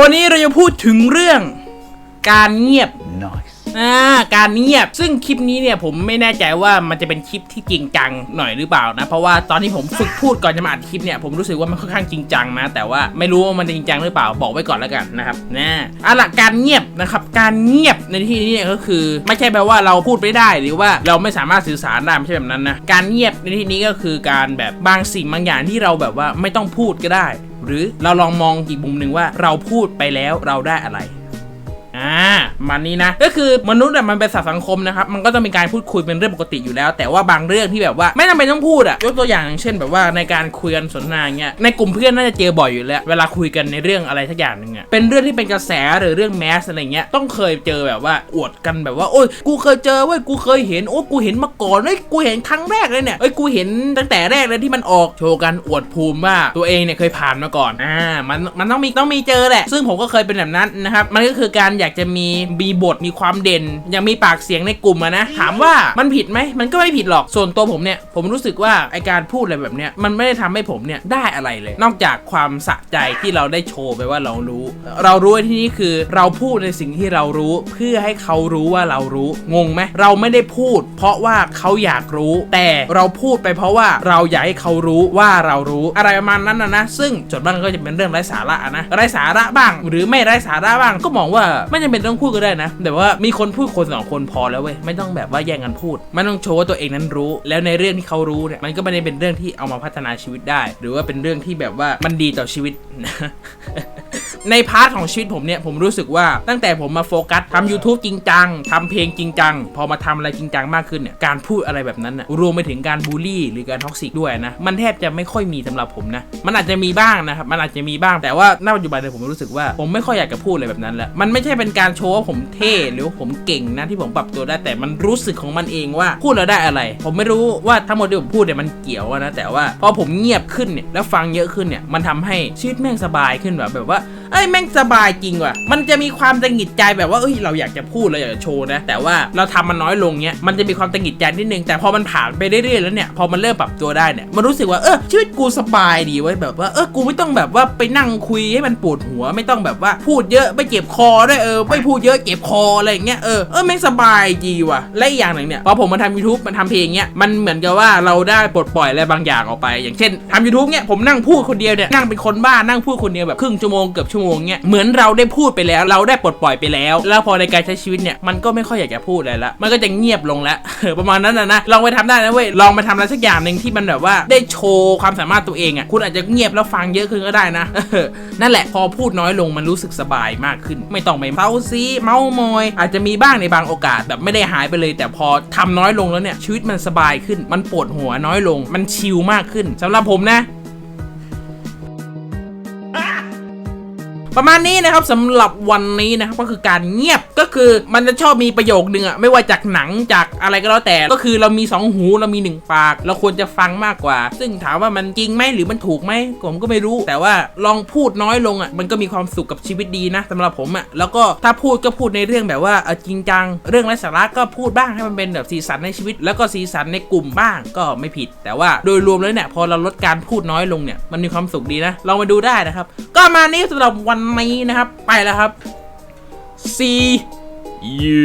วันนี้เราจะพูดถึงเรื่องการเงียบ Nice. อ่าการเงียบซึ่งคลิปนี้เนี่ยผมไม่แน่ใจว่ามันจะเป็นคลิปที่จริงจังหน่อยหรือเปล่านะ เพราะว่าตอนที่ผมฝึกพูดก่อนจะมาอัดคลิปเนี่ยผมรู้สึกว่ามันค่อนข้างจริงจังนะ แต่ว่าไม่รู้ว่ามันจะจริงจังหรือเปล่าบอกไว้ก่อนแล้วกันนะครับนะเอาล่ะการเงียบนะครับการเงียบในที่นี้เนี่ยก็คือ ไม่ใช่แปลว่าเราพูดไม่ได้หรือว่าเราไม่สามารถสื่อสารได้ไม่ใช่แบบนั้นนะการเงียบในที่นี้ก็คือการแบบบางสิ่งบางอย่างที่เราแบบว่าไม่ต้องพูดก็ได้ หรือเราลองมองอีกมุมหนึ่งว่าเราพูดไปแล้วเราได้อะไรอ่า มันนี้นะ ก็คือมนุษย์อะมันเป็นสัตว์สังคมนะครับ มันก็ต้องมีการพูดคุยเป็นเรื่องปกติอยู่แล้ว แต่ว่าบางเรื่องที่แบบว่าไม่จำเป็นต้องพูดอะยกตัวอย่างเช่นแบบว่าในการคุยกันสนทนาเงี้ย ในกลุ่มเพื่อนน่าจะเจอบ่อยอยู่แล้ว เวลาคุยกันในเรื่องอะไรสักอย่างหนึ่งอะเป็นเรื่องที่เป็นกระแสหรือเรื่องแมสอะไรเงี้ย ต้องเคยเจอแบบว่าอวดกันแบบว่า โอ้ย กูเคยเจอเว้ย กูเคยเห็น โอ้กูเห็นมาก่อนเฮ้ย กูเห็นครั้งแรกเลยเนี่ยเอ้ย กูเห็นตั้งแต่แรกเลยที่มันออก โชว์กันอวดภูมิว่าตัวเองเนี่ยเคยผ่านมาก่อน อ่า มัน มันต้องมี ต้องมีเจอแหละ ซึ่งผมก็เคยเป็นแบบนั้นนะครับ มันก็คือการอยากจะมีมีบทมีความเด่น ยังมีปากเสียงในกลุ่มอะนะ ถามว่ามันผิดไหมมันก็ไม่ผิดหรอกส่วนตัวผมเนี่ย ผมรู้สึกว่าไอการพูดอะไรแบบเนี้ยมันไม่ได้ทำให้ผมเนี่ยได้อะไรเลย นอกจากความสะใจที่เราได้โชว์ไปว่าเรารู้ เรารู้ที่นี่คือเราพูดในสิ่งที่เรารู้ เพื่อให้เขารู้ว่าเรารู้งงไหมเราไม่ได้พูด เพราะว่าเขาอยากรู้ แต่เราพูดไปเพราะว่าเราอยากให้เขารู้ว่าเรารู้อะไรประมาณนั้นนะนะซึ่งส่วนมากก็จะเป็นเรื่องไร้สาระนะไร้สาระบ้าง หรือไม่ไร้สาระบ้างก็มองว่าไม่จำเป็นต้องพูดก็ได้นะ แต่ว่ามีคนพูดคนสองคนพอแล้วเว้ย ไม่ต้องแบบว่าแย่งกันพูดไม่ต้องโชว์ว่าตัวเองนั้นรู้ แล้วในเรื่องที่เขารู้เนี่ย มันก็ไม่ได้เป็นเรื่องที่เอามาพัฒนาชีวิตได้ หรือว่าเป็นเรื่องที่แบบว่ามันดีต่อชีวิตในพาร์ทของชีวิตผมเนี่ย ผมรู้สึกว่าตั้งแต่ผมมาโฟกัสทำ YouTube จริงจังทำเพลงจริงจัง พอมาทำอะไรจริงจังมากขึ้นเนี่ย การพูดอะไรแบบนั้นนะรวมไปถึงการบูลลี่หรือการท็อกซิกด้วยนะ มันแทบจะไม่ค่อยมีสำหรับผมนะ มันอาจจะมีบ้างนะครับ มันอาจจะมีบ้างแต่ว่าณปัจจุบันเนี่ยผมรู้สึกว่าผมไม่ค่อยอยากจะพูดอะไรแบบนั้นแล้วมันไม่ใช่เป็นการโชว์ว่าผมเท่หรือผมเก่งนะที่ผมปรับตัวได้แต่มันรู้สึกของมันเองว่าพูดแล้วได้อะไร ผมไม่รู้ว่าทั้งหมดที่ผมพูดเนี่ยมันเกี่ยวอะนะแต่ว่าพอผมเงียบขึ้นเนี่ยแล้วฟังเยอะขึ้นเนี่ยมันทำให้ชีวิตแม่งสบายขึ้นแบบแบบว่า เอ้ยแม่งสบายจริงว่ะ มันจะมีความตังหิดใจแบบว่าเอ้ยเราอยากจะพูดเราอยากจะโชว์นะ แต่ว่าเราทำมันน้อยลงเนี้ยมันจะมีความตังหิดใจนิดนึง แต่พอมันผ่านไปเรื่อยๆแล้วเนี่ยพอมันเริ่มปรับตัวได้เนี่ยมันรู้สึกว่าเออชีวิตกูสบายดีเว้แบบว่าเออกูไม่ต้องแบบว่าไปนั่งคุยให้มันปวดหัว ไม่ต้องแบบว่าพูดเยอะไม่เจ็บคอด้วยเออไม่พูดเยอะเจ็บคออะไรอย่างเงี้ยเออเออแม่งสบายดีว่ะและอีกอย่างหนึ่งเนี่ยพอผมมาทำ YouTube มันทำเพลงเนี้ยมันเหมือนกับว่าเราได้ปลดปล่อยอะไรบางอย่างออกไป อย่างเช่นทำ YouTube เนี่ยผมนั่งพูดคนเดียวเนี่ยนั่งเป็นคนบ้านั่งพูดคนเดียวแบบครึ่งชั่วโมงเกือบชั่วโมงเนี่ยเหมือนเราได้พูดไปแล้ว เราได้ปลดปล่อยไปแล้ว แล้วพอในการใช้ชีวิตเนี่ยมันก็ไม่ค่อยอยากจะพูดอะไรละมันก็จะเงียบลงแล้วประมาณนั้นนะนะลองไปทำได้นะเว้ยลองไปทำอะไรสักอย่างหนึ่งที่มันแบบว่าได้โชว์ความสามารถตัวเองอะคุณอาจจะเงียบแล้วฟังเยอะขึ้นก็ได้นะนั่นแหละพอพูดน้อยลงมันรู้สึกสบายมากขึ้น ไม่ต้องไปเมาซีเมามอย อาจจะมีบ้างในบางโอกาสแบบไม่ได้หายไปเลย แต่พอทำน้อยลงแล้วเนี่ยชีวิตมันสบายขึ้น มันปวดหัวน้อยลง มันชิลมากขึ้นสำหรับผมนะ ประมาณนี้นะครับสำหรับวันนี้นะครับก็คือการเงียบก็คือมันจะชอบมีประโยคนึงอะไม่ว่าจากหนังจากอะไรก็แล้วแต่ก็คือเรามีสองหูเรามีหนึ่งปาก เราควรจะฟังมากกว่า ซึ่งถามว่ามันจริงไหมหรือมันถูกไหมผมก็ไม่รู้ แต่ว่าลองพูดน้อยลงอะมันก็มีความสุขกับชีวิตดีนะสำหรับผมอะแล้วก็ถ้าพูดก็พูดในเรื่องแบบว่าจริงจัง เรื่องไร้สาระก็พูดบ้างให้มันเป็นแบบสีสันในชีวิต แล้วก็สีสันในกลุ่มบ้างก็ไม่ผิด แต่ว่าโดยรวมแล้วเนี่ยพอเราลดการพูดน้อยลงเนี่ยมันมีความสุขดีนะลองมาดูได้นะครับ ประมาณนี้สำหรับวันนี้นะครับ ไปแล้วครับ see you